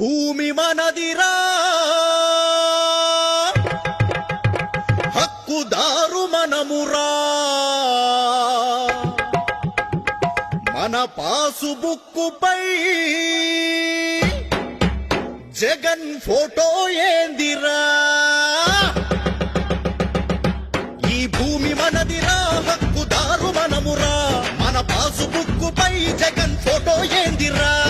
భూమి మనదిరా. హక్కుదారు మనమురా. మన pass బుక్కుపై Jagan photo ఏందిరా. ఈ భూమి మనదిరా హక్కుదారు మనమురా. మన పాసు బుక్కుపై జగన్ ఫోటో ఏందిరా.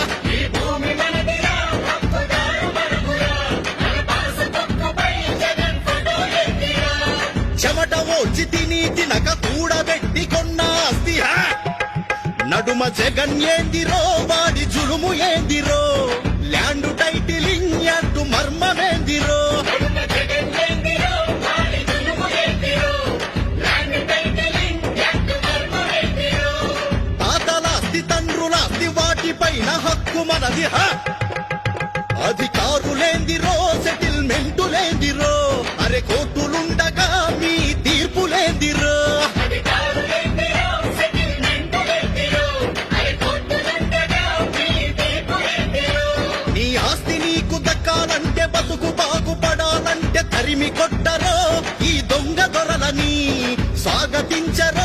తిని తినక కూడబెట్టి కొన్న ఆస్తి నడుమ జగన్ ఏందిరో వాడి జులుము ఏందిరో ల్యాండ్ టైటిలింగ్ అంటూ మర్మమేందిరో తాతలాస్తి తండ్రులాస్తి వాటిపైన హక్కు మనది. అధికారులేందిరో సెటిల్మెంటులేందిరో అరే కోర్టులుండగా బతకాలంటే బతుకు బాగుపడాలంటే తరిమి కొట్టరో ఈ దొంగ దొరలని స్వాగతించరు